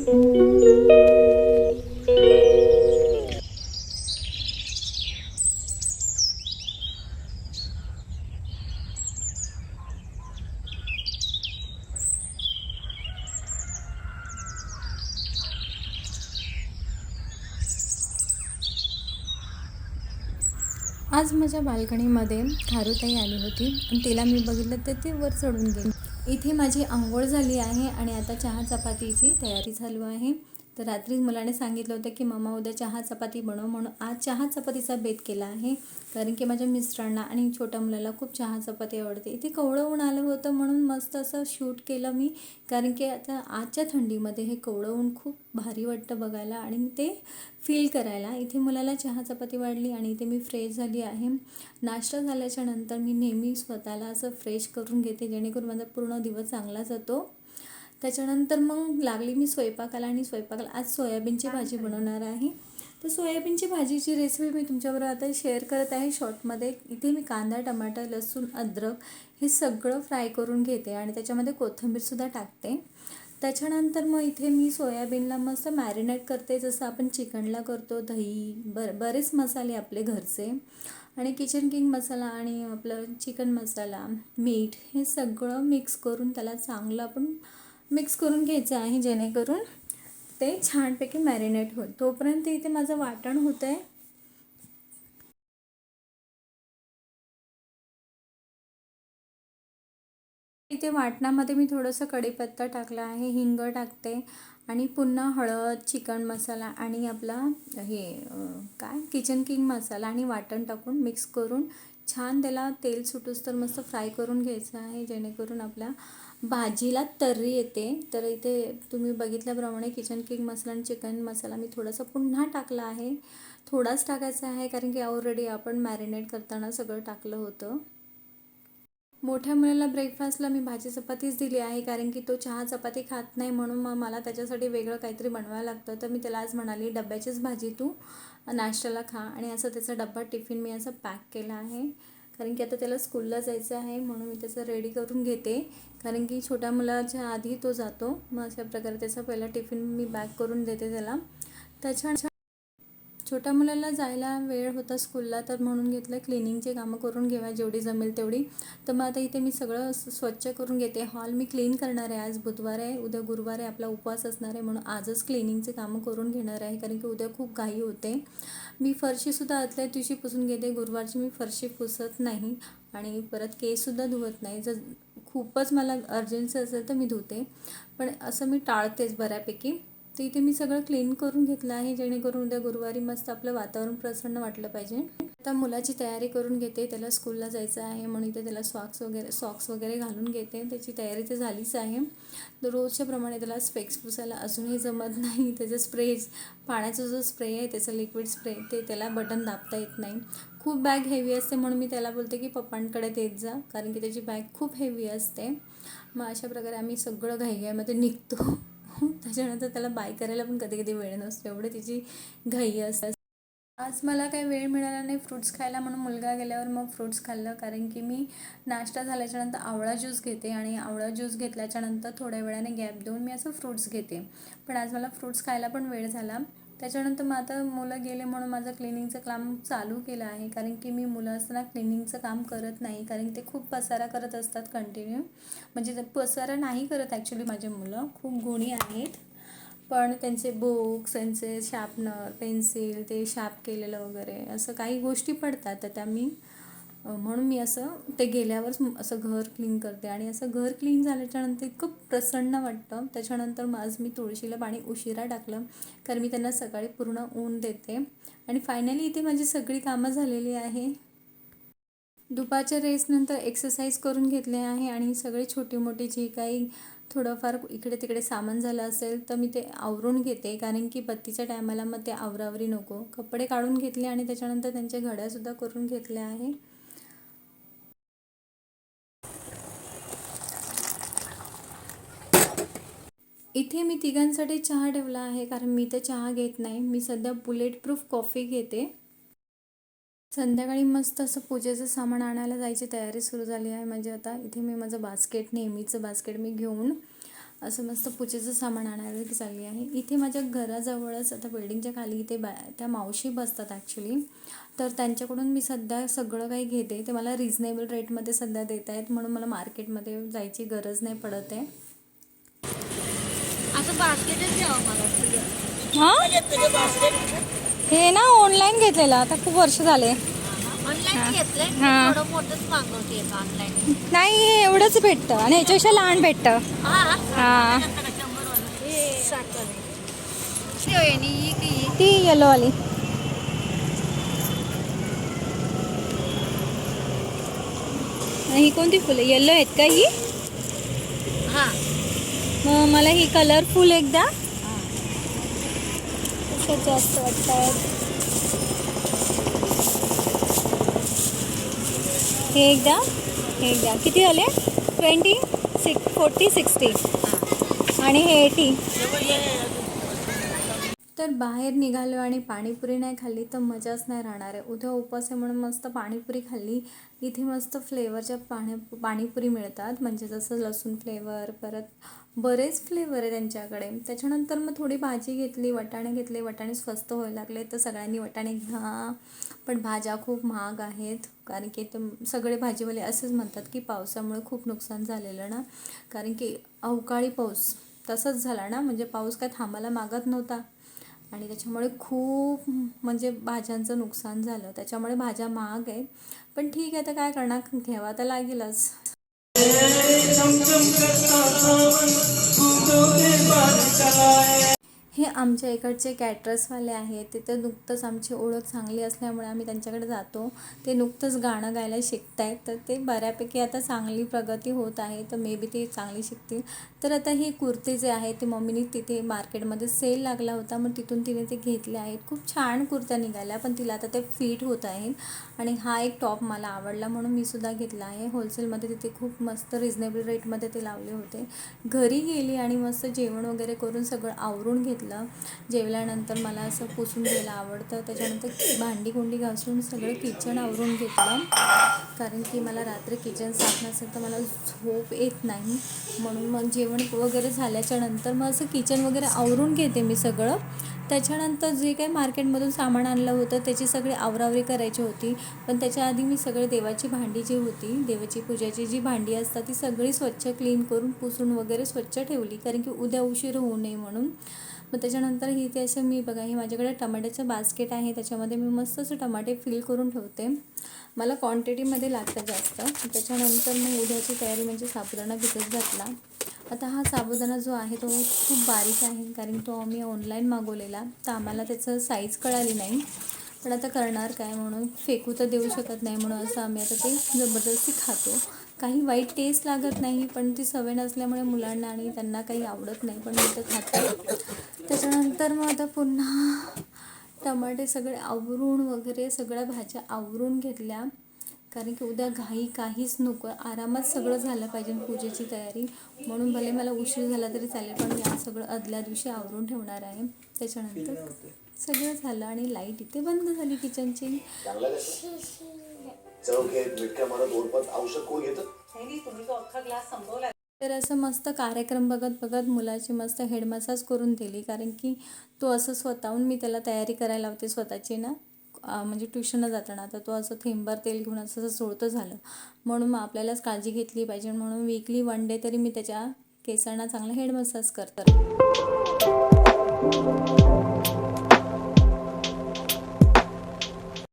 आज माझ्या बाल्कनीमध्ये खारुताई आली होती. आणि तिला मी बघितलं तर ती वर चढून गेली. इथे माझी आंघोळ झाली आहे आणि आता चहा चपातीची तयारी चालू आहे. तर रात्री मुलाने सांगितलं होतं की मम्मा उद्या चहा चपाती बनव म्हणून आज चहा चपातीचा बेत केला आहे. कारण की माझ्या मिस्टरांना आणि छोट्या मुलाला खूप चहा चपाती आवडते. इथे कवळं ऊन आलं होतं म्हणून मस्त असं शूट केलं मी. कारण की आता आजच्या थंडीमध्ये हे कवळं ऊन खूप भारी वाटतं बघायला आणि ते फील करायला. इथे मुलाला चहा चपाती वाढली आणि इथे मी फ्रेश झाली आहे. नाश्ता झाल्याच्यानंतर मी नेहमी स्वतःला असं फ्रेश करून घेते जेणेकरून माझा पूर्ण दिवस चांगला जातो. त्याच्यानंतर मग लागली मी स्वयंपाकाला आणि स्वयंपाकाला आज सोयाबीनची भाजी बनवणार आहे. तर सोयाबीनची भाजीची रेसिपी मी तुमच्याबरोबर आता शेअर करत आहे. शॉर्टमध्ये इथे मी कांदा टमाटर लसूण अद्रक हे सगळं फ्राय करून घेते आणि त्याच्यामध्ये कोथिंबीरसुद्धा टाकते. त्याच्यानंतर मग इथे मी सोयाबीनला मस्त मॅरिनेट करते. जसं आपण चिकनला करतो दही बर बरेच मसाले आपले घरचे. आणि किचन किंग मसाला आणि आपलं चिकन मसाला मीठ हे सगळं मिक्स करून त्याला चांगलं आपण मिक्स करून घ्यायचं आहे जेणेकरून ते छानपैकी मॅरिनेट होईल. तोपर्यंत इथे माझं वाटण होतं आहे इथे वाटणामध्ये मी थोडंसं कढीपत्ता टाकला आहे हिंग टाकते आणि पुन्हा हळद चिकन मसाला आणि आपला हे काय? किचन किंग मसाला आणि वाटण टाकून मिक्स करून छान त्याला तेल सुटूस तर मस्त फ्राय करून घ्यायचं आहे जेणेकरून आपल्या भाजीला तर्री येते. तर इथे तुम्ही बघितल्याप्रमाणे किचन किंग मसाला आणि चिकन मसाला मी थोडासा पुन्हा टाकला आहे. थोडाच टाकायचा आहे कारण की ऑलरेडी आपण मॅरिनेट करताना सगळं टाकलं होतं. मोठ्या मुलाला ब्रेकफास्टला मी भाजी चपातीच दिली आहे कारण की तो चहा चपाती खात नाही म्हणून मग मला त्याच्यासाठी वेगळं काहीतरी बनवायला लागतं. तर मी त्याला आज म्हणाली डब्याचीच भाजी तू नाश्त्याला खा. आणि असं त्याचा डब्बा टिफिन मी असं पॅक केला आहे. कारण की आता त्याला स्कूलला जायचं आहे म्हणून मी त्याचं रेडी करून घेते. कारण की छोट्या मुलाच्या आधी तो जातो. मग अशा प्रकारे त्याचा पहिला टिफिन मी बॅक करून देते त्याला. त्याच्या छोट्या मुलाला जायला वेळ होता स्कूलला तर म्हणून घेतलं क्लिनिंगचे कामं करून घेवा जेवढी जमेल तेवढी. तर मग आता इथे मी सगळं स्वच्छ करून घेते. हॉल मी क्लीन करणार आहे आज बुधवार आहे उद्या गुरुवार आहे आपला उपवास असणार आहे म्हणून आजच क्लिनिंगचे कामं करून घेणार आहे कारण की उद्या खूप घाई होते. मी फरशीसुद्धा आतल्या दिवशी पुसून घेते गुरुवारची मी फरशी पुसत नाही आणि परत केससुद्धा धुवत नाही. जर खूपच मला अर्जन्सी असेल तर मी धुते. पण असं मी टाळतेच बऱ्यापैकी. तर इथे मी सगळं क्लीन करून घेतलं आहे जेणेकरून उद्या गुरुवारी मस्त आपलं वातावरण प्रसन्न वाटलं पाहिजे. आता मुलाची तयारी करून घेते त्याला स्कूलला जायचं आहे म्हणून इथे त्याला सॉक्स वगैरे सॉक्स वगैरे घालून घेते. त्याची तयारी तर झालीच आहे. तर रोजच्या प्रमाणे त्याला स्पेक्स पुसायला अजूनही जमत नाही. त्याचं स्प्रे पाण्याचा जो स्प्रे आहे त्याचं लिक्विड स्प्रे ते त्याला बटन दाबता येत नाही. खूप बॅग हेवी असते म्हणून मी त्याला बोलते की पप्पांकडे देत जा कारण की त्याची बॅग खूप हेवी असते. मग अशा प्रकारे आम्ही सगळं घाईघाईमध्ये निघतो. त्याच्यानंतर त्याला बाय करायला पण कधी कधी वेळ नसतो. एवढं तिची घाई असते. आज मला काही वेळ मिळाला नाही. फ्रुट्स खायला म्हणून मुलगा गेल्यावर मग फ्रुट्स खाल्लं. कारण की मी नाश्ता झाल्याच्यानंतर आवळा ज्यूस घेते आणि आवळा ज्यूस घेतल्याच्यानंतर थोड्या वेळाने गॅप देऊन मी असं फ्रुट्स घेते. पण आज मला फ्रुट्स खायला पण वेळ झाला. त्याच्यानंतर मग आता मुलं गेले म्हणून माझं क्लिनिंगचं काम चालू केलं आहे. कारण की मी मुलं असताना क्लिनिंगचं काम करत नाही. कारण ते खूप पसारा करत असतात कंटिन्यू म्हणजे पसारा नाही करत ॲक्च्युली माझे मुलं. खूप गुणी आहेत. पण त्यांचे बुक्स त्यांचे शार्पनर पेन्सिल ते शार्प केलेलं वगैरे असं काही गोष्टी पडतात. तर त्या मी म्हणून मी असं ते गेल्यावरच असं घर क्लीन करते. आणि असं घर क्लीन झाल्याच्यानंतर इतकं प्रसन्न वाटतं. त्याच्यानंतर आज मी तुळशीला पाणी उशिरा टाकलं कारण मी त्यांना सकाळी पूर्ण ऊन देते. आणि फायनली इथे माझी सगळी कामं झालेली आहे. दुपारच्या रेसनंतर एक्सरसाइज करून घेतले आहे. आणि सगळी छोटी मोठी जी काही थोडंफार इकडे तिकडे सामान झालं असेल तर मी ते आवरून घेते. कारण की बत्तीच्या टायमाला मग ते आवरावरी नको. कपडे काढून घेतले आणि त्याच्यानंतर त्यांच्या घड्यासुद्धा करून घेतल्या आहे. इथे मी तिघांसाठी चहा ठेवला आहे कारण मी तर चहा घेत नाही. मी सध्या बुलेट प्रूफ कॉफी घेते. संध्याकाळी मस्त असं पूजेचं सामान आणायला जायची तयारी सुरू झाली आहे. म्हणजे आता इथे मी माझं बास्केट नेहमीचं बास्केट मी घेऊन असं मस्त पूजेचं सामान आणायला चालली आहे. इथे माझ्या घराजवळच आता बिल्डिंगच्या खाली इथे बा त्या मावशी बसतात ॲक्च्युली तर त्यांच्याकडून मी सध्या सगळं काही घेते. ते मला रिझनेबल रेटमध्ये सध्या देत आहेत म्हणून मला मार्केटमध्ये जायची गरज नाही पडत आहे. बास्केटच द्यावं मला हां? हे ना ऑनलाईन घेतलेलं आता खूप वर्ष झाले. हा. नाही हे एवढंच भेटतं आणि ह्याच्यापेक्षा लहान भेटतं. हा? हां. ही ती येलोवाली ही कोणती फुलं? येलो आहेत का ही? हा. मग मला ही कलरफुल एकदा. जास्त वाटतात हे एकदा हे एकदा. किती झाले? ट्वेंटी सिक्स फोर्टी सिक्स्टी आणि हे एटी तर बाहेर निघालो आणि पाणीपुरी नाही खाल्ली तर मजाच नाही राहणार आहे. उद्या उपवास आहे म्हणून मस्त पाणीपुरी खाल्ली. इथे मस्त फ्लेवरच्या पाणी पाणीपुरी मिळतात. म्हणजे जसं लसूण फ्लेवर परत बरेच फ्लेवर आहे त्यांच्याकडे. त्याच्यानंतर मग थोडी भाजी घेतली वाटाणे घेतले. वाटाणे स्वस्त व्हायला लागले तर सगळ्यांनी वाटाणे घ्या. पण भाज्या खूप महाग आहेत. कारण की ते सगळे भाजीवाले असेच म्हणतात की पावसामुळे खूप नुकसान झालेलं ना. कारण की अवकाळी पाऊस तसंच झाला ना. म्हणजे पाऊस काय थांबायला मागत नव्हता. आणि त्याच्यामुळे खूप म्हणजे भाज्यांचं नुकसान झालं. त्याच्यामुळे भाज्या महाग आहेत. पण ठीक आहे तर काय करणार? घ्यावा तर लागेलच. चमचम करता सावन तू के बात चलाए हे आमच्या इकडचे कॅटरसवाले आहेत. तिथे नुकतंच आमची ओळख चांगली असल्यामुळे आम्ही त्यांच्याकडे जातो. ते नुकतंच गाणं गायला शिकत आहेत तर ते बऱ्यापैकी आता चांगली प्रगती होत आहे. तर मे बी ते चांगली शिकतील. तर आता ही कुर्ती जे आहे ते मम्मीने तिथे मार्केटमध्ये सेल लागला होता. मग तिथून तिने ते घेतले आहेत. खूप छान कुर्त्या निघाल्या पण तिला आता ते फिट होत आहेत. आणि हा एक टॉप मला आवडला म्हणून मी सुद्धा घेतला आहे. होलसेलमध्ये तिथे खूप मस्त रिजनेबल रेटमध्ये ते लावले होते. घरी गेली आणि मस्त जेवण वगैरे करून सगळं आवरून घेतलं. जेवल्यानंतर मला असं पुसून घ्यायला आवडतं. त्याच्यानंतर भांडी कुंडी घासून सगळं किचन आवरून घेतलं. कारण की मला रात्री किचन साफ नसेल तर मला झोप येत नाही. म्हणून मग जेवण वगैरे झाल्याच्यानंतर मग असं किचन वगैरे आवरून घेते मी सगळं. त्याच्यानंतर जे काही मार्केटमधून सामान आणलं होतं त्याची सगळी आवरावरी करायची होती. पण त्याच्या आधी मी सगळे देवाची भांडी जी होती देवाची पूजाची जी भांडी असतात ती सगळी स्वच्छ क्लीन करून पुसून वगैरे स्वच्छ ठेवली. कारण की उद्या उशीर होऊ नये म्हणून. मग त्याच्यानंतर ही ते असं मी बघा हे माझ्याकडे टमाट्याचं बास्केट आहे. त्याच्यामध्ये मी मस्त असं टमाटे फिल करून ठेवते. मला क्वांटिटीमध्ये लागतं जास्त. त्याच्यानंतर मग उद्याची तयारी म्हणजे साबुदाणा भिजत घातला. आता हा साबुदाणा जो आहे तो खूप बारीक आहे कारण तो आम्ही ऑनलाईन मागवलेला. तर आम्हाला त्याचं साईज कळाली नाही. पण आता करणार काय म्हणून? फेकू तर देऊ शकत नाही म्हणून असं आम्ही आता ते जबरदस्ती खातो. काही वाईट टेस्ट लागत नाही पण ती सवय नसल्यामुळे मुलांना आणि त्यांना काही आवडत नाही पण मी तर खातो. त्याच्यानंतर मग आता पुन्हा टमाटे सगळे आवरून वगैरे सगळ्या भाज्या आवरून घेतल्या. कारण की उद्या घाई काहीच नको आरामात सगळं झालं पाहिजे पूजेची तयारी. म्हणून भले मला उशीर झाला तरी चालेल पण मी सगळं आदल्या दिवशी आवरून ठेवणार आहे. त्याच्यानंतर सगळं झालं आणि लाइट इथे बंद झाली किचनची. तर असं मस्त कार्यक्रम बघत बघत मुलाची मस्त हेड मसाज करून दिली कारण की तो असं स्वतःहून मी त्याला तयारी करायला लावते स्वतःची ना. म्हणजे ट्युशनला जाताना तर तो असं थेंबर तेल घेऊन असं असं सोडतं झालं. म्हणून मग आपल्यालाच काळजी घेतली पाहिजे म्हणून वीकली वन डे तरी मी त्याच्या केसांना चांगला हेड मसाज करतो